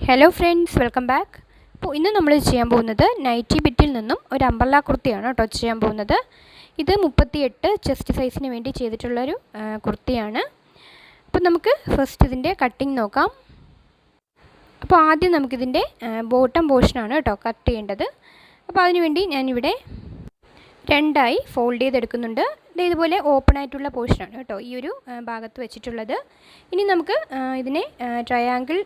Hello friends welcome back അപ്പോൾ ഇന്ന് നമ്മൾ ചെയ്യാൻ പോകുന്നത് നൈറ്റി ബിറ്റിൽ നിന്നും ഒരു അമ്പർല കുർത്തിയാണ് കേട്ടോ ചെയ്യാൻ പോകുന്നത്. ഇത് മുപ്പത്തിയെട്ട് ചെസ്റ്റ് സൈസിന് വേണ്ടി ചെയ്തിട്ടുള്ളൊരു കുർത്തിയാണ്. അപ്പോൾ നമുക്ക് ഫസ്റ്റ് ഇതിന്റെ കട്ടിങ് നോക്കാം. അപ്പോൾ ആദ്യം നമുക്കിതിന്റെ ബോട്ടം പോർഷനാണ് കേട്ടോ കട്ട് ചെയ്യേണ്ടത്. അപ്പോൾ അതിനുവേണ്ടി ഞാനിവിടെ രണ്ടായി ഫോൾഡ് ചെയ്തെടുക്കുന്നുണ്ട്. ഇത് ഇതുപോലെ ഓപ്പൺ ആയിട്ടുള്ള പോർഷനാണ് കേട്ടോ ഈ ഒരു ഭാഗത്ത് വെച്ചിട്ടുള്ളത്. ഇനി നമുക്ക് ഇതിനെ ട്രയാങ്കിൾ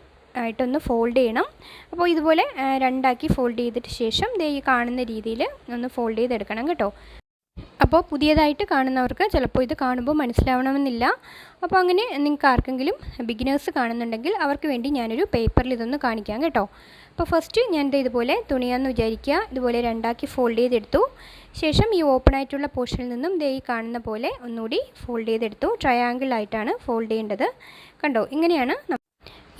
ആയിട്ടൊന്ന് ഫോൾഡ് ചെയ്യണം. അപ്പോൾ ഇതുപോലെ രണ്ടാക്കി ഫോൾഡ് ചെയ്തിട്ട് ശേഷം ദേ ഈ കാണുന്ന രീതിയിൽ ഒന്ന് ഫോൾഡ് ചെയ്തെടുക്കണം കേട്ടോ. അപ്പോൾ പുതിയതായിട്ട് കാണുന്നവർക്ക് ചിലപ്പോൾ ഇത് കാണുമ്പോൾ മനസ്സിലാവണമെന്നില്ല. അപ്പോൾ അങ്ങനെ നിങ്ങൾക്ക് ആർക്കെങ്കിലും ബിഗിനേഴ്സ് കാണുന്നുണ്ടെങ്കിൽ അവർക്ക് വേണ്ടി ഞാനൊരു പേപ്പറിൽ ഇതൊന്ന് കാണിക്കാം കേട്ടോ. അപ്പോൾ ഫസ്റ്റ് ദേ ഇതുപോലെ തുണിയാന്ന് വിചാരിക്കുക. ഇതുപോലെ രണ്ടാക്കി ഫോൾഡ് ചെയ്തെടുത്തു. ശേഷം ഈ ഓപ്പൺ ആയിട്ടുള്ള പോർഷനിൽ നിന്നും ദേ ഈ കാണുന്ന പോലെ ഒന്നുകൂടി ഫോൾഡ് ചെയ്തെടുത്തു. ട്രയാങ്കിൾ ആയിട്ടാണ് ഫോൾഡ് ചെയ്യേണ്ടത്. കണ്ടോ? ഇങ്ങനെയാണ്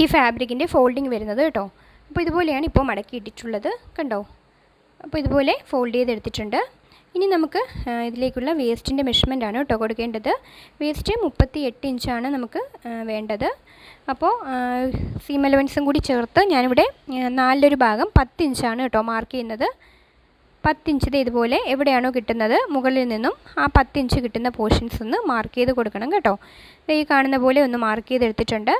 ഈ ഫാബ്രിക്കിന്റെ ഫോൾഡിങ് വരുന്നത് കേട്ടോ. അപ്പോൾ ഇതുപോലെയാണ് ഇപ്പോൾ മടക്കി ഇട്ടിട്ടുള്ളത് കണ്ടോ? അപ്പോൾ ഇതുപോലെ ഫോൾഡ് ചെയ്തെടുത്തിട്ടുണ്ട്. ഇനി നമുക്ക് ഇതിലേക്കുള്ള വേസ്റ്റിന്റെ ആണ് കേട്ടോ കൊടുക്കേണ്ടത്. വേസ്റ്റ് മുപ്പത്തി എട്ട് ഇഞ്ചാണ് നമുക്ക് വേണ്ടത്. അപ്പോൾ സീം അലവൻസും കൂടി ചേർത്ത് ഞാനിവിടെ നാലിലൊരു ഭാഗം പത്ത് ഇഞ്ചാണ് കേട്ടോ മാർക്ക് ചെയ്യുന്നത്. പത്തിഞ്ച് ദേ ഇതുപോലെ എവിടെയാണോ കിട്ടുന്നത് മുകളിൽ നിന്നും ആ പത്തിഞ്ച് കിട്ടുന്ന പോർഷൻസ് ഒന്ന് മാർക്ക് ചെയ്ത് കൊടുക്കണം കേട്ടോ. ഈ കാണുന്ന പോലെ ഒന്ന് മാർക്ക് ചെയ്തെടുത്തിട്ടുണ്ട്.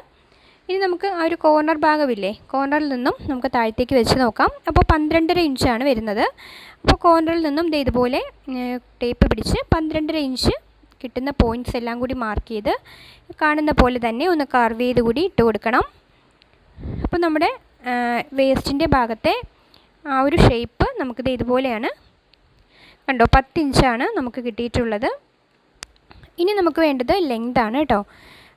ഇനി നമുക്ക് ആ ഒരു കോർണർ ഭാഗമില്ലേ? കോർണറിൽ നിന്നും നമുക്ക് താഴത്തേക്ക് വെച്ച് നോക്കാം. അപ്പോൾ പന്ത്രണ്ടര ഇഞ്ചാണ് വരുന്നത്. അപ്പോൾ കോർണറിൽ നിന്നും ദേ ഇതുപോലെ ടേപ്പ് പിടിച്ച് പന്ത്രണ്ടര ഇഞ്ച് കിട്ടുന്ന പോയിന്റ്സ് എല്ലാം കൂടി മാർക്ക് ചെയ്ത് കാണുന്ന പോലെ തന്നെ ഒന്ന് കർവ് ചെയ്ത് കൂടി ഇട്ട് കൊടുക്കണം. അപ്പോൾ നമ്മുടെ വേസ്റ്റിന്റെ ഭാഗത്തെ ആ ഒരു ഷേപ്പ് നമുക്കിത് ഇതുപോലെയാണ്. കണ്ടോ പത്ത് ഇഞ്ചാണ് നമുക്ക് കിട്ടിയിട്ടുള്ളത്. ഇനി നമുക്ക് വേണ്ടത് ലെങ്താണ് കേട്ടോ.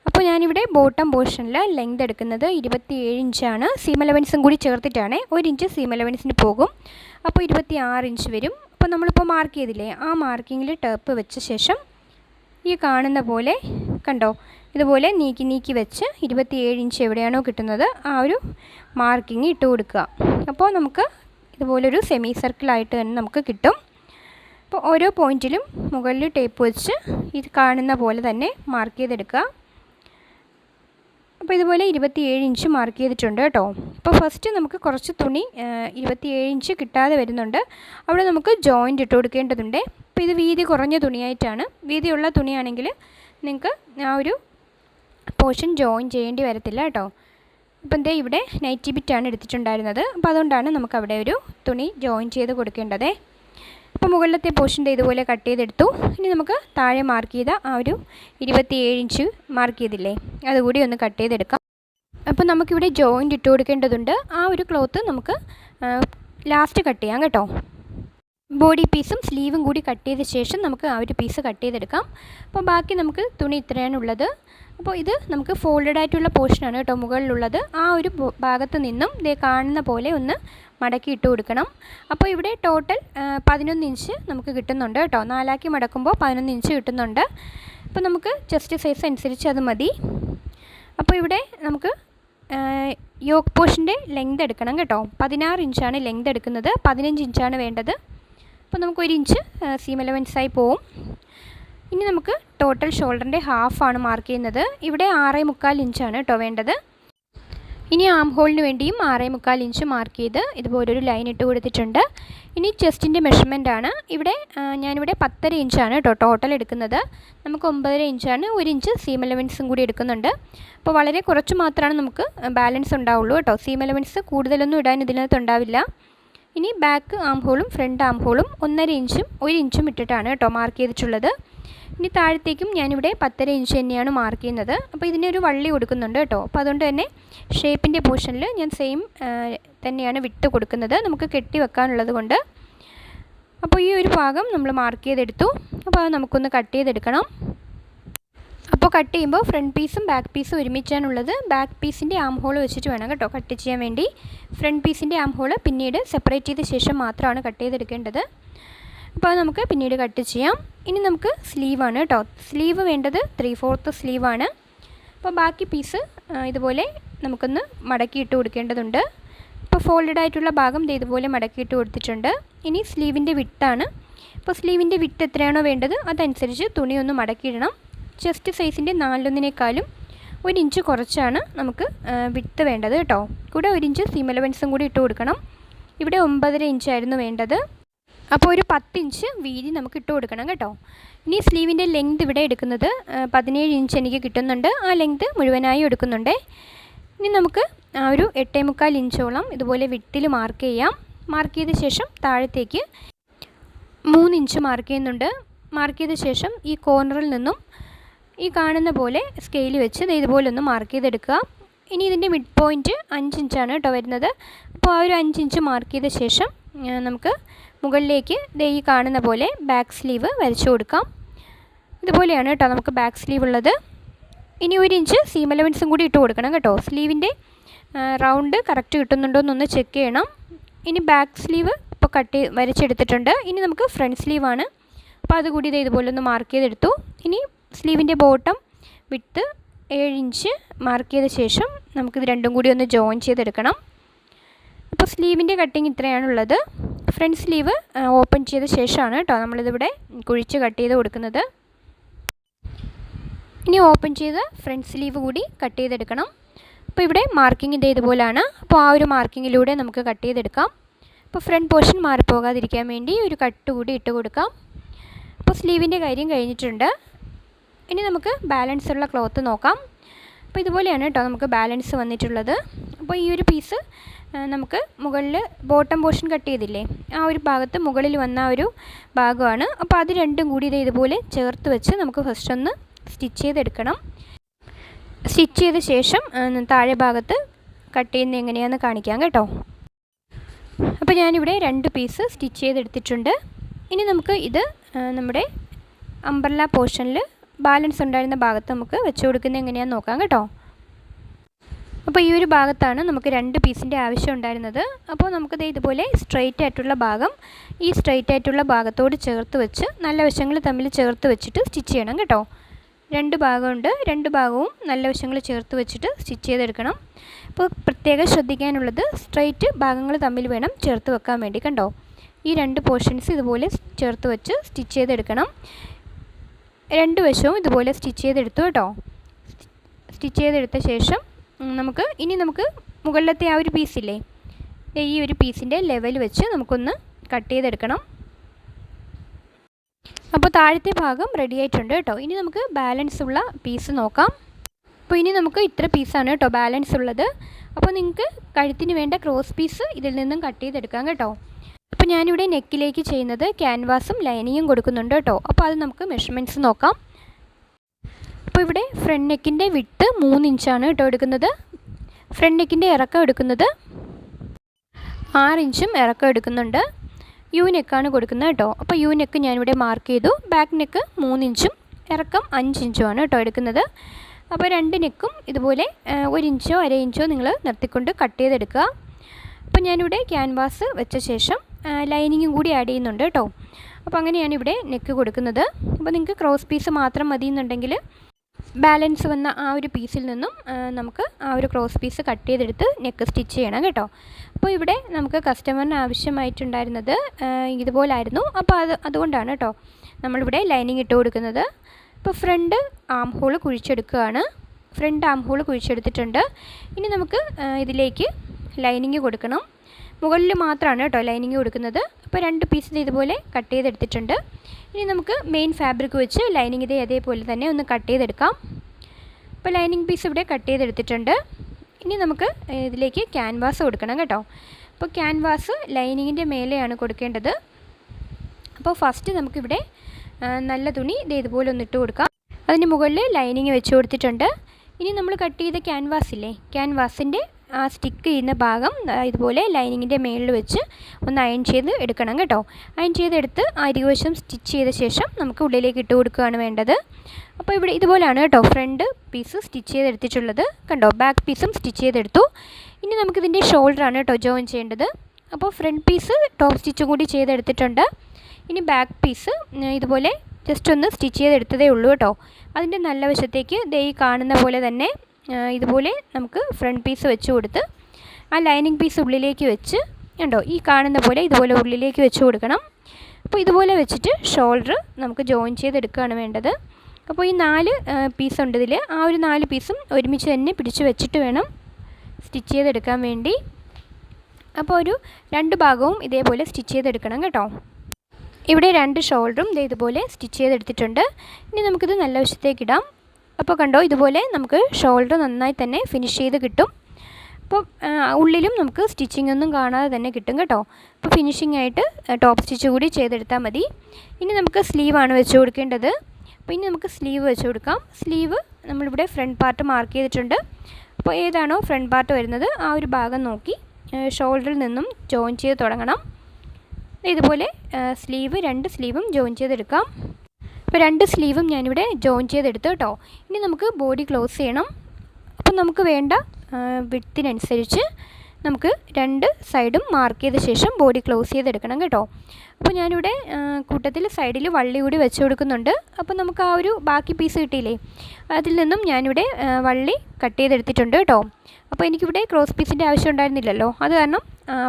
അപ്പോൾ ഞാനിവിടെ ബോട്ടം പോർഷനിൽ ലെങ്ത് എടുക്കുന്നത് ഇരുപത്തിയേഴ് ഇഞ്ചാണ്. സീം അലവൻസും കൂടി ചേർത്തിട്ടാണ് ഒരു ഇഞ്ച് സീം അലവൻസിന് പോകും. അപ്പോൾ ഇരുപത്തി ആറ് ഇഞ്ച് വരും. അപ്പോൾ നമ്മളിപ്പോൾ മാർക്ക് ചെയ്തില്ലേ ആ മാർക്കിങ്ങിൽ ടേപ്പ് വെച്ച ശേഷം ഈ കാണുന്ന പോലെ കണ്ടോ ഇതുപോലെ നീക്കി നീക്കി വെച്ച് ഇരുപത്തിയേഴ് ഇഞ്ച് എവിടെയാണോ കിട്ടുന്നത് ആ ഒരു മാർക്കിങ് ഇട്ട് കൊടുക്കുക. അപ്പോൾ നമുക്ക് ഇതുപോലൊരു സെമി സർക്കിളായിട്ട് തന്നെ നമുക്ക് കിട്ടും. അപ്പോൾ ഓരോ പോയിന്റിലും മുകളിൽ ടേപ്പ് വെച്ച് ഇത് കാണുന്ന പോലെ തന്നെ മാർക്ക് ചെയ്തെടുക്കുക. അപ്പോൾ ഇതുപോലെ ഇരുപത്തിയേഴ് ഇഞ്ച് മാർക്ക് ചെയ്തിട്ടുണ്ട് കേട്ടോ. അപ്പോൾ ഫസ്റ്റ് നമുക്ക് കുറച്ച് തുണി ഇരുപത്തിയേഴ് ഇഞ്ച് കിട്ടാതെ വരുന്നുണ്ട്. അവിടെ നമുക്ക് ജോയിന്റ് ഇട്ട് കൊടുക്കേണ്ടതുണ്ട്. അപ്പോൾ ഇത് വീതി കുറഞ്ഞ തുണിയായിട്ടാണ്. വീതിയുള്ള തുണിയാണെങ്കിൽ നിങ്ങൾക്ക് ആ ഒരു പോർഷൻ ജോയിൻ ചെയ്യേണ്ടി വരത്തില്ല കേട്ടോ. അപ്പം എന്തേ ഇവിടെ നൈറ്റി ബിറ്റാണ് എടുത്തിട്ടുണ്ടായിരുന്നത്. അപ്പോൾ അതുകൊണ്ടാണ് നമുക്ക് അവിടെ ഒരു തുണി ജോയിൻ ചെയ്ത് കൊടുക്കേണ്ടത്. അപ്പോൾ മുകളിലത്തെ പോർഷൻ ഇതുപോലെ കട്ട് ചെയ്തെടുത്തു. ഇനി നമുക്ക് താഴെ മാർക്ക് ചെയ്ത ആ ഒരു ഇരുപത്തിയേഴ് ഇഞ്ച് മാർക്ക് ചെയ്തില്ലേ? അതുകൂടി ഒന്ന് കട്ട് ചെയ്തെടുക്കാം. അപ്പോൾ നമുക്കിവിടെ ജോയിന്റ് ഇട്ട് കൊടുക്കേണ്ടതുണ്ട്. ആ ഒരു ക്ലോത്ത് നമുക്ക് ലാസ്റ്റ് കട്ട് ചെയ്യാം കേട്ടോ. ബോഡി പീസും സ്ലീവും കൂടി കട്ട് ചെയ്ത ശേഷം നമുക്ക് ആ ഒരു പീസ് കട്ട് ചെയ്തെടുക്കാം. അപ്പോൾ ബാക്കി നമുക്ക് തുണി ഇത്രയാണുള്ളത് അപ്പോൾ ഇത് നമുക്ക് ഫോൾഡഡ് ആയിട്ടുള്ള പോർഷനാണ് കേട്ടോ മുകളിലുള്ളത്. ആ ഒരു ഭാഗത്ത് നിന്നും ഇതേ കാണുന്ന പോലെ ഒന്ന് മടക്കി ഇട്ട് കൊടുക്കണം. അപ്പോൾ ഇവിടെ ടോട്ടൽ പതിനൊന്ന് ഇഞ്ച് നമുക്ക് കിട്ടുന്നുണ്ട് കേട്ടോ. നാലാക്കി മടക്കുമ്പോൾ പതിനൊന്ന് ഇഞ്ച് കിട്ടുന്നുണ്ട്. അപ്പോൾ നമുക്ക് ചെസ്റ്റ് സൈസ് അനുസരിച്ച് അത് മതി. അപ്പോൾ ഇവിടെ നമുക്ക് യോക്ക് പോഷന്റെ ലെങ്ത് എടുക്കണം കേട്ടോ. പതിനാറ് ഇഞ്ചാണ് ലെങ്ത് എടുക്കുന്നത്. പതിനഞ്ച് ഇഞ്ചാണ് വേണ്ടത്. അപ്പോൾ നമുക്ക് ഒരു ഇഞ്ച് സീം എലവൻസായി പോവും. ഇനി നമുക്ക് ടോട്ടൽ ഷോൾഡറിന്റെ ഹാഫാണ് മാർക്ക് ചെയ്യുന്നത്. ഇവിടെ ആറേ മുക്കാൽ ഇഞ്ചാണ് കേട്ടോ വേണ്ടത്. ഇനി ആം ഹോളിന് വേണ്ടിയും ആറേ മുക്കാൽ ഇഞ്ച് മാർക്ക് ചെയ്ത് ഇതുപോലെ ഒരു ലൈൻ ഇട്ട് കൊടുത്തിട്ടുണ്ട്. ഇനി ചെസ്റ്റിന്റെ മെഷർമെന്റ് ആണ്. ഇവിടെ ഞാനിവിടെ പത്തര ഇഞ്ചാണ് കേട്ടോ ടോട്ടൽ എടുക്കുന്നത്. നമുക്ക് ഒമ്പതര ഇഞ്ചാണ് ഒരു ഇഞ്ച് സീം എലവൻസും കൂടി എടുക്കുന്നുണ്ട്. അപ്പോൾ വളരെ കുറച്ച് മാത്രമാണ് നമുക്ക് ബാലൻസ് ഉണ്ടാവുള്ളൂ കേട്ടോ സീം എലവൻസ് കൂടുതലൊന്നും ഇടാൻ ഇതിനകത്ത് ഉണ്ടാവില്ല. ഇനി ബാക്ക് ആം ഹോളും ഫ്രണ്ട് ആം ഹോളും ഒന്നര ഇഞ്ചും ഒരു ഇഞ്ചും ഇട്ടിട്ടാണ് കേട്ടോ മാർക്ക് ചെയ്തിട്ടുള്ളത്. ഇനി താഴത്തേക്കും ഞാനിവിടെ പത്തര ഇഞ്ച് തന്നെയാണ് മാർക്ക് ചെയ്യുന്നത്. അപ്പോൾ ഇതിനൊരു വള്ളി കൊടുക്കുന്നുണ്ട് കേട്ടോ. അപ്പോൾ അതുകൊണ്ട് തന്നെ ഷേപ്പിന്റെ പോർഷനിൽ ഞാൻ സെയിം തന്നെയാണ് വിട്ട് കൊടുക്കുന്നത്. നമുക്ക് കെട്ടി വെക്കാനുള്ളത് കൊണ്ട്. അപ്പോൾ ഈ ഒരു ഭാഗം നമ്മൾ മാർക്ക് ചെയ്തെടുത്തു. അപ്പോൾ അത് നമുക്കൊന്ന് കട്ട് ചെയ്തെടുക്കണം. അപ്പോൾ കട്ട് ചെയ്യുമ്പോൾ ഫ്രണ്ട് പീസും ബാക്ക് പീസും ഒരുമിച്ചാണുള്ളത്. ബാക്ക് പീസിന്റെ ആം ഹോൾ വെച്ചിട്ട് വേണം കേട്ടോ കട്ട് ചെയ്യാൻ വേണ്ടി. ഫ്രണ്ട് പീസിന്റെ ആം ഹോൾ പിന്നീട് സെപ്പറേറ്റ് ചെയ്ത ശേഷം മാത്രമാണ് കട്ട് ചെയ്തെടുക്കേണ്ടത്. അപ്പോൾ നമുക്ക് പിന്നീട് കട്ട് ചെയ്യാം. ഇനി നമുക്ക് സ്ലീവാണ് കേട്ടോ. സ്ലീവ് വേണ്ടത് ത്രീ ഫോർത്ത് സ്ലീവാണ് അപ്പോൾ ബാക്കി പീസ് ഇതുപോലെ നമുക്കൊന്ന് മടക്കിയിട്ട് കൊടുക്കേണ്ടതുണ്ട്. ഇപ്പോൾ ഫോൾഡഡ് ആയിട്ടുള്ള ഭാഗം ഇതുപോലെ മടക്കിയിട്ട് കൊടുത്തിട്ടുണ്ട്. ഇനി സ്ലീവിന്റെ വിട്ടാണ്. അപ്പോൾ സ്ലീവിന്റെ വിട്ട് എത്രയാണോ വേണ്ടത് അതനുസരിച്ച് തുണി ഒന്ന് മടക്കിയിടണം ചെസ്റ്റ് സൈസിന്റെ നാലൊന്നിനേക്കാളും ഒരു ഇഞ്ച് കുറച്ചാണ് നമുക്ക് വിട്ട് വേണ്ടത് കേട്ടോ. കൂടെ ഒരു ഇഞ്ച് സീം അലവൻസും കൂടി ഇട്ട് കൊടുക്കണം. ഇവിടെ ഒമ്പതര ഇഞ്ചായിരുന്നു വേണ്ടത്. അപ്പോൾ ഒരു പത്ത് ഇഞ്ച് വീതി നമുക്ക് ഇട്ട് കൊടുക്കണം കേട്ടോ. ഇനി സ്ലീവിന്റെ ലെങ്ത് ഇവിടെ എടുക്കുന്നത് പതിനേഴ് ഇഞ്ച് എനിക്ക് കിട്ടുന്നുണ്ട്. ആ ലെങ്ത് മുഴുവനായി എടുക്കുന്നുണ്ട്. ഇനി നമുക്ക് ആ ഒരു എട്ടേ മുക്കാൽ ഇഞ്ചോളം ഇതുപോലെ വിട്ടിൽ മാർക്ക് ചെയ്യാം. മാർക്ക് ചെയ്ത ശേഷം താഴത്തേക്ക് മൂന്ന് ഇഞ്ച് മാർക്ക് ചെയ്യുന്നുണ്ട്. മാർക്ക് ചെയ്ത ശേഷം ഈ കോർണറിൽ നിന്നും ഈ കാണുന്ന പോലെ സ്കെയിൽ വെച്ച് ഇതുപോലെ ഒന്ന് മാർക്ക് ചെയ്തെടുക്കുക. ഇനി ഇതിന്റെ മിഡ് പോയിന്റ് അഞ്ച് ഇഞ്ചാണ് കേട്ടോ വരുന്നത്. അപ്പോൾ ആ ഒരു അഞ്ച് ഇഞ്ച് മാർക്ക് ചെയ്ത ശേഷം നമുക്ക് മുകളിലേക്ക് ഈ കാണുന്ന പോലെ ബാക്ക് സ്ലീവ് വരച്ചു കൊടുക്കാം. ഇതുപോലെയാണ് കേട്ടോ നമുക്ക് ബാക്ക് സ്ലീവ് ഉള്ളത്. ഇനി ഒരു ഇഞ്ച് സീം അലവൻസും കൂടി ഇട്ട് കൊടുക്കണം കേട്ടോ. സ്ലീവിന്റെ റൗണ്ട് കറക്റ്റ് കിട്ടുന്നുണ്ടോ എന്നൊന്ന് ചെക്ക് ചെയ്യണം. ഇനി ബാക്ക് സ്ലീവ് ഇപ്പോൾ കട്ട് വരച്ചെടുത്തിട്ടുണ്ട്. ഇനി നമുക്ക് ഫ്രണ്ട് സ്ലീവാണ് അപ്പോൾ അതുകൂടി ഇത് ഇതുപോലെ ഒന്ന് മാർക്ക് ചെയ്തെടുത്തു. ഇനി സ്ലീവിന്റെ ബോട്ടം വിട്ട് ഏഴ് ഇഞ്ച് മാർക്ക് ചെയ്ത ശേഷം നമുക്കിത് രണ്ടും കൂടി ഒന്ന് ജോയിൻ ചെയ്തെടുക്കണം. അപ്പോൾ സ്ലീവിന്റെ കട്ടിങ് ഇത്രയാണുള്ളത്. ഫ്രണ്ട് സ്ലീവ് ഓപ്പൺ ചെയ്ത ശേഷമാണ് കേട്ടോ നമ്മളിതിവിടെ കുഴിച്ച് കട്ട് ചെയ്ത് കൊടുക്കുന്നത്. ഇനി ഓപ്പൺ ചെയ്ത് ഫ്രണ്ട് സ്ലീവ് കൂടി കട്ട് ചെയ്തെടുക്കണം. അപ്പോൾ ഇവിടെ മാർക്കിംഗ് ഇത് ഇതുപോലെയാണ് അപ്പോൾ ആ ഒരു മാർക്കിങ്ങിലൂടെ നമുക്ക് കട്ട് ചെയ്തെടുക്കാം. അപ്പോൾ ഫ്രണ്ട് പോർഷൻ മാറിപ്പോകാതിരിക്കാൻ വേണ്ടി ഒരു കട്ട് കൂടി ഇട്ട് കൊടുക്കാം. അപ്പോൾ സ്ലീവിന്റെ കാര്യം കഴിഞ്ഞിട്ടുണ്ട്. ഇനി നമുക്ക് ബാലൻസ് ഉള്ള ക്ലോത്ത് നോക്കാം. അപ്പോൾ ഇതുപോലെയാണ് കേട്ടോ നമുക്ക് ബാലൻസ് വന്നിട്ടുള്ളത്. അപ്പോൾ ഈ ഒരു പീസ് നമുക്ക് മുകളിൽ ബോട്ടം പോർഷൻ കട്ട് ചെയ്തില്ലേ ആ ഒരു ഭാഗത്ത് മുകളിൽ വന്ന ആ ഒരു ഭാഗമാണ്. അപ്പോൾ അത് രണ്ടും കൂടി ഇത് ഇതുപോലെ ചേർത്ത് വെച്ച് നമുക്ക് ഫസ്റ്റ് ഒന്ന് സ്റ്റിച്ച് ചെയ്തെടുക്കണം. സ്റ്റിച്ച് ചെയ്ത ശേഷം താഴെ ഭാഗത്ത് കട്ട് ചെയ്യുന്നത് എങ്ങനെയാണെന്ന് കാണിക്കാം കേട്ടോ. അപ്പോൾ ഞാനിവിടെ രണ്ട് പീസ് സ്റ്റിച്ച് ചെയ്തെടുത്തിട്ടുണ്ട്. ഇനി നമുക്ക് ഇത് നമ്മുടെ അംബ്രല പോർഷനിൽ ബാലൻസ് ഉണ്ടായിരുന്ന ഭാഗത്ത് നമുക്ക് വെച്ച് കൊടുക്കുന്നത് എങ്ങനെയാണെന്ന് നോക്കാം കേട്ടോ. അപ്പോൾ ഈ ഒരു ഭാഗത്താണ് നമുക്ക് രണ്ട് പീസിന്റെ ആവശ്യം ഉണ്ടായിരുന്നത്. അപ്പോൾ നമുക്കിത് ഇതുപോലെ സ്ട്രെയിറ്റ് ആയിട്ടുള്ള ഭാഗം ഈ സ്ട്രെയിറ്റ് ആയിട്ടുള്ള ഭാഗത്തോട് ചേർത്ത് വെച്ച് നല്ല വശങ്ങൾ തമ്മിൽ ചേർത്ത് വെച്ചിട്ട് സ്റ്റിച്ച് ചെയ്യണം കേട്ടോ. രണ്ട് ഭാഗമുണ്ട് രണ്ട് ഭാഗവും നല്ല വശങ്ങൾ ചേർത്ത് വെച്ചിട്ട് സ്റ്റിച്ച് ചെയ്തെടുക്കണം. അപ്പോൾ പ്രത്യേകം ശ്രദ്ധിക്കാനുള്ളത് സ്ട്രെയിറ്റ് ഭാഗങ്ങൾ തമ്മിൽ വേണം ചേർത്ത് വെക്കാൻ വേണ്ടി കണ്ടോ. ഈ രണ്ട് പോർഷൻസ് ഇതുപോലെ ചേർത്ത് വെച്ച് സ്റ്റിച്ച് ചെയ്തെടുക്കണം. രണ്ട് വശവും ഇതുപോലെ സ്റ്റിച്ച് ചെയ്തെടുത്തു കേട്ടോ. സ്റ്റിച്ച് ചെയ്തെടുത്ത ശേഷം നമുക്ക് ഇനി നമുക്ക് മുകളിലത്തെ ആ ഒരു പീസില്ലേ ഈ ഒരു പീസിന്റെ ലെവൽ വെച്ച് നമുക്കൊന്ന് കട്ട് ചെയ്തെടുക്കണം. അപ്പോൾ താഴത്തെ ഭാഗം റെഡി ആയിട്ടുണ്ട് കേട്ടോ. ഇനി നമുക്ക് ബാലൻസ് ഉള്ള പീസ് നോക്കാം. അപ്പോൾ ഇനി നമുക്ക് ഇത്ര പീസാണ് കേട്ടോ ബാലൻസ് ഉള്ളത്. അപ്പോൾ നിങ്ങൾക്ക് കഴുത്തിന് വേണ്ട ക്രോസ് പീസ് ഇതിൽ നിന്നും കട്ട് ചെയ്തെടുക്കാം കേട്ടോ. അപ്പോൾ ഞാനിവിടെ നെക്കിലേക്ക് ചെയ്യുന്നത് ക്യാൻവാസും ലൈനിങ്ങും കൊടുക്കുന്നുണ്ട് കേട്ടോ. അപ്പോൾ അത് നമുക്ക് മെഷർമെന്റ്സ് നോക്കാം. അപ്പോൾ ഇവിടെ ഫ്രണ്ട് നെക്കിന്റെ വിട്ട് മൂന്ന് ഇഞ്ചാണ് കേട്ടോ എടുക്കുന്നത്. ഫ്രണ്ട് നെക്കിന്റെ ഇറക്കം എടുക്കുന്നത് ആറ് ഇഞ്ചും ഇറക്കം എടുക്കുന്നുണ്ട്. യു നെക്കാണ് കൊടുക്കുന്നത് കേട്ടോ. അപ്പോൾ യു നെക്ക് ഞാനിവിടെ മാർക്ക് ചെയ്തു. ബാക്ക് നെക്ക് മൂന്ന് ഇഞ്ചും ഇറക്കം അഞ്ച് ഇഞ്ചുമാണ് കേട്ടോ എടുക്കുന്നത്. അപ്പോൾ രണ്ട് നെക്കും ഇതുപോലെ ഒരു ഇഞ്ചോ അര ഇഞ്ചോ നിങ്ങൾ നിർത്തിക്കൊണ്ട് കട്ട് ചെയ്തെടുക്കുക. അപ്പോൾ ഞാനിവിടെ ക്യാൻവാസ് വെച്ച ശേഷം ലൈനിങ്ങും കൂടി ആഡ് ചെയ്യുന്നുണ്ട് കേട്ടോ. അപ്പോൾ അങ്ങനെയാണ് ഇവിടെ നെക്ക് കൊടുക്കുന്നത്. അപ്പോൾ നിങ്ങൾക്ക് ക്രോസ് പീസ് മാത്രം മതി എന്നുണ്ടെങ്കിൽ ബാലൻസ് വന്ന ആ ഒരു പീസിൽ നിന്നും നമുക്ക് ആ ഒരു ക്രോസ് പീസ് കട്ട് ചെയ്തെടുത്ത് നെക്ക് സ്റ്റിച്ച് ചെയ്യണം കേട്ടോ. അപ്പോൾ ഇവിടെ നമുക്ക് കസ്റ്റമറിന് ആവശ്യമായിട്ടുണ്ടായിരുന്നത് ഇതുപോലായിരുന്നു. അപ്പോൾ അത് അതുകൊണ്ടാണ് കേട്ടോ നമ്മളിവിടെ ലൈനിങ് ഇട്ട് കൊടുക്കുന്നത്. ഇപ്പോൾ ഫ്രണ്ട് ആം ഹോൾ കുഴിച്ചെടുക്കുകയാണ്. ഫ്രണ്ട് ആം ഹോൾ കുഴിച്ചെടുത്തിട്ടുണ്ട്. ഇനി നമുക്ക് ഇതിലേക്ക് ലൈനിങ് കൊടുക്കണം. മുകളിൽ മാത്രമാണ് കേട്ടോ ലൈനിങ് കൊടുക്കുന്നത്. അപ്പോൾ രണ്ട് പീസ് ഇതുപോലെ കട്ട് ചെയ്തെടുത്തിട്ടുണ്ട്. ഇനി നമുക്ക് മെയിൻ ഫാബ്രിക് വെച്ച് ലൈനിങ് ഇതേ അതേപോലെ തന്നെ ഒന്ന് കട്ട് ചെയ്തെടുക്കാം. അപ്പോൾ ലൈനിങ് പീസ് ഇവിടെ കട്ട് ചെയ്തെടുത്തിട്ടുണ്ട്. ഇനി നമുക്ക് ഇതിലേക്ക് ക്യാൻവാസ് കൊടുക്കണം കേട്ടോ. അപ്പോൾ ക്യാൻവാസ് ലൈനിങ്ങിന്റെ മേലെയാണ് കൊടുക്കേണ്ടത്. അപ്പോൾ ഫസ്റ്റ് നമുക്കിവിടെ നല്ല തുണി ഇത് ഇതുപോലെ ഒന്ന് ഇട്ട് കൊടുക്കാം. അതിന് മുകളിൽ ലൈനിങ് വെച്ച് കൊടുത്തിട്ടുണ്ട്. ഇനി നമ്മൾ കട്ട് ചെയ്ത ക്യാൻവാസ് ഇല്ലേ? ക്യാൻവാസിന്റെ ആ സ്റ്റിക്ക് ചെയ്യുന്ന ഭാഗം ഇതുപോലെ ലൈനിങ്ങിന്റെ മേളിൽ വെച്ച് ഒന്ന് അയൺ ചെയ്ത് എടുക്കണം കേട്ടോ. അയൺ ചെയ്തെടുത്ത് അരിവശം സ്റ്റിച്ച് ചെയ്ത ശേഷം നമുക്ക് ഉള്ളിലേക്ക് ഇട്ട് കൊടുക്കുകയാണ് വേണ്ടത്. അപ്പോൾ ഇവിടെ ഇതുപോലെയാണ് കേട്ടോ ഫ്രണ്ട് പീസ് സ്റ്റിച്ച് ചെയ്തെടുത്തിട്ടുള്ളത്. കണ്ടോ ബാക്ക് പീസും സ്റ്റിച്ച് ചെയ്തെടുത്തു. ഇനി നമുക്കിതിന്റെ ഷോൾഡറാണ് കേട്ടോ ജോയിൻ ചെയ്യേണ്ടത്. അപ്പോൾ ഫ്രണ്ട് പീസ് ടോപ്പ് സ്റ്റിച്ചും കൂടി ചെയ്തെടുത്തിട്ടുണ്ട്. ഇനി ബാക്ക് പീസ് ഇതുപോലെ ജസ്റ്റ് ഒന്ന് സ്റ്റിച്ച് ചെയ്തെടുത്തതേ ഉള്ളൂ കേട്ടോ. അതിന്റെ നല്ല വശത്തേക്ക് ദേ ഈ കാണുന്ന പോലെ തന്നെ ഇതുപോലെ നമുക്ക് ഫ്രണ്ട് പീസ് വെച്ച് കൊടുത്ത് ആ ലൈനിങ് പീസ് ഉള്ളിലേക്ക് വെച്ച് ഉണ്ടോ ഈ കാണുന്ന പോലെ ഇതുപോലെ ഉള്ളിലേക്ക് വെച്ച് കൊടുക്കണം. അപ്പോൾ ഇതുപോലെ വെച്ചിട്ട് ഷോൾഡർ നമുക്ക് ജോയിൻ ചെയ്തെടുക്കുകയാണ് വേണ്ടത്. അപ്പോൾ ഈ നാല് പീസ് ഉണ്ട് ഇതിൽ ആ ഒരു നാല് പീസും ഒരുമിച്ച് തന്നെ പിടിച്ച് വെച്ചിട്ട് വേണം സ്റ്റിച്ച് ചെയ്തെടുക്കാൻ വേണ്ടി. അപ്പോൾ ഒരു രണ്ട് ഭാഗവും ഇതേപോലെ സ്റ്റിച്ച് ചെയ്തെടുക്കണം കേട്ടോ. ഇവിടെ രണ്ട് ഷോൾഡറും ഇതുപോലെ സ്റ്റിച്ച് ചെയ്തെടുത്തിട്ടുണ്ട്. ഇനി നമുക്കിത് നല്ല വശത്തേക്ക് ഇടാം. അപ്പോൾ കണ്ടോ ഇതുപോലെ നമുക്ക് ഷോൾഡർ നന്നായി തന്നെ ഫിനിഷ് ചെയ്ത് കിട്ടും. അപ്പോൾ ഉള്ളിലും നമുക്ക് സ്റ്റിച്ചിങ് ഒന്നും കാണാതെ തന്നെ കിട്ടും കേട്ടോ. അപ്പോൾ ഫിനിഷിംഗ് ആയിട്ട് ടോപ്പ് സ്റ്റിച്ച് കൂടി ചെയ്തെടുത്താൽ മതി. ഇനി നമുക്ക് സ്ലീവാണ് വെച്ച് കൊടുക്കേണ്ടത്. അപ്പോൾ ഇനി നമുക്ക് സ്ലീവ് വെച്ച് കൊടുക്കാം. സ്ലീവ് നമ്മളിവിടെ ഫ്രണ്ട് പാർട്ട് മാർക്ക് ചെയ്തിട്ടുണ്ട്. അപ്പോൾ ഏതാണോ ഫ്രണ്ട് പാർട്ട് വരുന്നത് ആ ഒരു ഭാഗം നോക്കി ഷോൾഡറിൽ നിന്നും ജോയിൻ ചെയ്ത് തുടങ്ങണം. ഇതുപോലെ സ്ലീവ് രണ്ട് സ്ലീവും ജോയിൻ ചെയ്തെടുക്കാം. അപ്പോൾ രണ്ട് സ്ലീവും ഞാനിവിടെ ജോയിൻ ചെയ്തെടുത്തു കേട്ടോ. ഇനി നമുക്ക് ബോഡി ക്ലോസ് ചെയ്യണം. അപ്പം നമുക്ക് വേണ്ട വിട്ടിനനുസരിച്ച് നമുക്ക് രണ്ട് സൈഡും മാർക്ക് ചെയ്ത ശേഷം ബോഡി ക്ലോസ് ചെയ്തെടുക്കണം കേട്ടോ. അപ്പോൾ ഞാനിവിടെ കൂട്ടത്തിൽ സൈഡിൽ വള്ളി കൂടി വെച്ച് കൊടുക്കുന്നുണ്ട്. അപ്പോൾ നമുക്ക് ആ ഒരു ബാക്കി പീസ് കിട്ടിയില്ലേ? അതിൽ നിന്നും ഞാനിവിടെ വള്ളി കട്ട് ചെയ്തെടുത്തിട്ടുണ്ട് കേട്ടോ. അപ്പോൾ എനിക്കിവിടെ ക്രോസ് പീസിന്റെ ആവശ്യം ഉണ്ടായിരുന്നില്ലല്ലോ. അത് കാരണം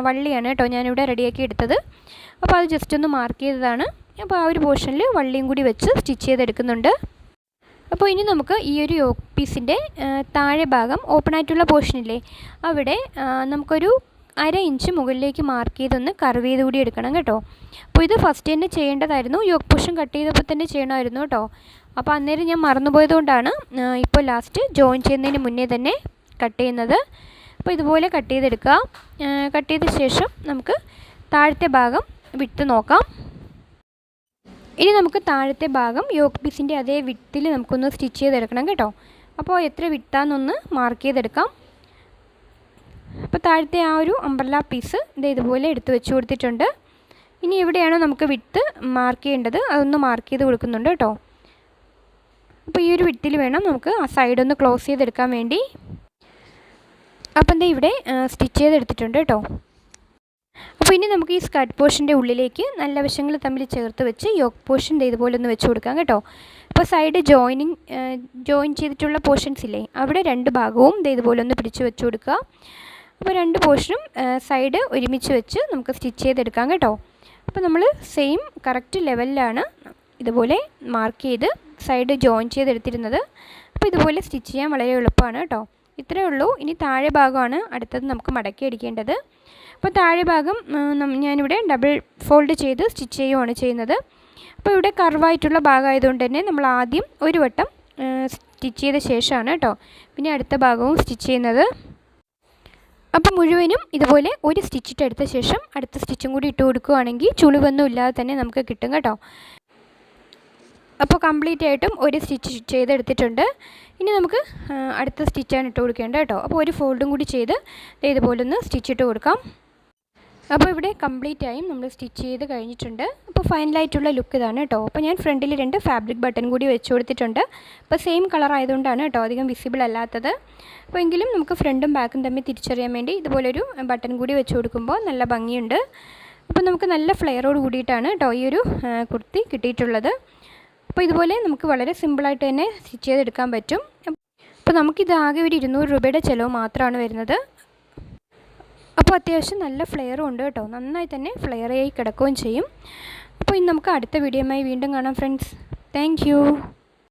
വള്ളിയാണ് കേട്ടോ ഞാനിവിടെ റെഡിയാക്കി എടുത്തത്. അപ്പോൾ അത് ജസ്റ്റ് ഒന്ന് മാർക്ക് ചെയ്തതാണ്. അപ്പോൾ ആ ഒരു പോർഷനിൽ വള്ളിയും കൂടി വെച്ച് സ്റ്റിച്ച് ചെയ്തെടുക്കുന്നുണ്ട്. അപ്പോൾ ഇനി നമുക്ക് ഈ ഒരു യോക്ക് പീസിന്റെ താഴെ ഭാഗം ഓപ്പൺ ആയിട്ടുള്ള പോർഷനില്ലേ അവിടെ നമുക്കൊരു അര ഇഞ്ച് മുകളിലേക്ക് മാർക്ക് ചെയ്തൊന്ന് കർവ് ചെയ്ത് കൂടി എടുക്കണം കേട്ടോ. അപ്പോൾ ഇത് ഫസ്റ്റ് തന്നെ ചെയ്യേണ്ടതായിരുന്നു. യോക്ക് പോർഷൻ കട്ട് ചെയ്തപ്പോൾ തന്നെ ചെയ്യണമായിരുന്നു കേട്ടോ. അപ്പോൾ അന്നേരം ഞാൻ മറന്നുപോയതുകൊണ്ടാണ് ഇപ്പോൾ ലാസ്റ്റ് ജോയിൻ ചെയ്യുന്നതിന് മുന്നേ തന്നെ കട്ട് ചെയ്യുന്നത്. അപ്പോൾ ഇതുപോലെ കട്ട് ചെയ്തെടുക്കുക. കട്ട് ചെയ്ത ശേഷം നമുക്ക് താഴത്തെ ഭാഗം വിട്ട് നോക്കാം. ഇനി നമുക്ക് താഴത്തെ ഭാഗം യോക്ക് പീസിന്റെ അതേ വിട്ടിൽ നമുക്കൊന്ന് സ്റ്റിച്ച് ചെയ്തെടുക്കണം കേട്ടോ. അപ്പോൾ എത്ര വിട്ടാന്നൊന്ന് മാർക്ക് ചെയ്തെടുക്കാം. അപ്പോൾ താഴത്തെ ആ ഒരു അമ്പർല പീസ് ഇത് ഇതുപോലെ എടുത്ത് വെച്ച് കൊടുത്തിട്ടുണ്ട്. ഇനി എവിടെയാണോ നമുക്ക് വിട്ട് മാർക്ക് ചെയ്യേണ്ടത് അതൊന്ന് മാർക്ക് ചെയ്ത് കൊടുക്കുന്നുണ്ട് കേട്ടോ. അപ്പോൾ ഈ ഒരു വിട്ടിൽ വേണം നമുക്ക് ആ സൈഡ് ഒന്ന് ക്ലോസ് ചെയ്തെടുക്കാൻ വേണ്ടി. അപ്പം എന്താ ഇവിടെ സ്റ്റിച്ച് ചെയ്തെടുത്തിട്ടുണ്ട് കേട്ടോ. അപ്പോൾ ഇനി നമുക്ക് ഈ സ്കർട്ട് പോർഷന്റെ ഉള്ളിലേക്ക് നല്ല വശങ്ങൾ തമ്മിൽ ചേർത്ത് വെച്ച് യോക്ക് പോർഷൻ ഇതുപോലെ ഒന്ന് വെച്ച് കൊടുക്കാം കേട്ടോ. അപ്പോൾ സൈഡ് ജോയിനിങ് ജോയിൻ ചെയ്തിട്ടുള്ള പോർഷൻസ് ഇല്ലേ? അവിടെ രണ്ട് ഭാഗവും ഇതുപോലെ ഒന്ന് പിടിച്ച് വെച്ച് കൊടുക്കുക. അപ്പോൾ രണ്ട് പോർഷനും സൈഡ് ഒരുമിച്ച് വെച്ച് നമുക്ക് സ്റ്റിച്ച് ചെയ്തെടുക്കാം കേട്ടോ. അപ്പോൾ നമ്മൾ സെയിം കറക്റ്റ് ലെവലിലാണ് ഇതുപോലെ മാർക്ക് ചെയ്ത് സൈഡ് ജോയിൻ ചെയ്തെടുത്തിരുന്നത്. അപ്പോൾ ഇതുപോലെ സ്റ്റിച്ച് ചെയ്യാൻ വളരെ എളുപ്പമാണ് കേട്ടോ. ഇത്രയേ ഉള്ളൂ. ഇനി താഴെ ഭാഗമാണ് അടുത്തത് നമുക്ക് മടക്കി അടിക്കേണ്ടത്. അപ്പോൾ താഴെ ഭാഗം ഞാനിവിടെ ഡബിൾ ഫോൾഡ് ചെയ്ത് സ്റ്റിച്ച് ചെയ്യുകയാണ് ചെയ്യുന്നത്. അപ്പോൾ ഇവിടെ കർവായിട്ടുള്ള ഭാഗമായതുകൊണ്ട് തന്നെ നമ്മൾ ആദ്യം ഒരു വട്ടം സ്റ്റിച്ച് ചെയ്ത ശേഷമാണ് കേട്ടോ പിന്നെ അടുത്ത ഭാഗവും സ്റ്റിച്ച് ചെയ്യുന്നത്. അപ്പോൾ മുഴുവനും ഇതുപോലെ ഒരു സ്റ്റിച്ചിട്ട് എടുത്ത ശേഷം അടുത്ത സ്റ്റിച്ചും കൂടി ഇട്ട് കൊടുക്കുകയാണെങ്കിൽ ചുളിവൊന്നും ഇല്ലാതെ തന്നെ നമുക്ക് കിട്ടും കേട്ടോ. അപ്പോൾ കംപ്ലീറ്റ് ആയിട്ടും ഒരു സ്റ്റിച്ച് ചെയ്തെടുത്തിട്ടുണ്ട്. ഇനി നമുക്ക് അടുത്ത സ്റ്റിച്ചാണ് ഇട്ട് കൊടുക്കേണ്ടത് കേട്ടോ അപ്പോൾ ഒരു ഫോൾഡും കൂടി ചെയ്ത് ഇതുപോലെ ഒന്ന് സ്റ്റിച്ച് ഇട്ട് കൊടുക്കാം. അപ്പോൾ ഇവിടെ കംപ്ലീറ്റ് ആയും നമ്മൾ സ്റ്റിച്ച് ചെയ്ത് കഴിഞ്ഞിട്ടുണ്ട്. അപ്പോൾ ഫൈനലായിട്ടുള്ള ലുക്ക് ഇതാണ് കേട്ടോ. അപ്പോൾ ഞാൻ ഫ്രണ്ടിൽ രണ്ട് ഫാബ്രിക് ബട്ടൺ കൂടി വെച്ച് കൊടുത്തിട്ടുണ്ട്. അപ്പോൾ സെയിം കളർ ആയതുകൊണ്ടാണ് കേട്ടോ അധികം വിസിബിൾ അല്ലാത്തത്. അപ്പോൾ എങ്കിലും നമുക്ക് ഫ്രണ്ടും ബാക്കും തമ്മിൽ തിരിച്ചറിയാൻ വേണ്ടി ഇതുപോലൊരു ബട്ടൺ കൂടി വെച്ച് കൊടുക്കുമ്പോൾ നല്ല ഭംഗിയുണ്ട്. അപ്പോൾ നമുക്ക് നല്ല ഫ്ലെയറോട് കൂടിയിട്ടാണ് കേട്ടോ ഈ ഒരു കുർത്തി കിട്ടിയിട്ടുള്ളത്. അപ്പോൾ ഇതുപോലെ നമുക്ക് വളരെ സിമ്പിളായിട്ട് തന്നെ സ്റ്റിച്ച് ചെയ്തെടുക്കാൻ പറ്റും. അപ്പോൾ നമുക്കിത് ആകെ ഒരു ഇരുന്നൂറ് രൂപയുടെ ചിലവ് മാത്രമാണ് വരുന്നത്. അപ്പോൾ അത്യാവശ്യം നല്ല ഫ്ലെയറും ഉണ്ട് കേട്ടോ. നന്നായി തന്നെ ഫ്ലെയറായി കിടക്കുകയും ചെയ്യും. അപ്പോൾ ഇനി നമുക്ക് അടുത്ത വീഡിയോയുമായി വീണ്ടും കാണാം ഫ്രണ്ട്സ് താങ്ക്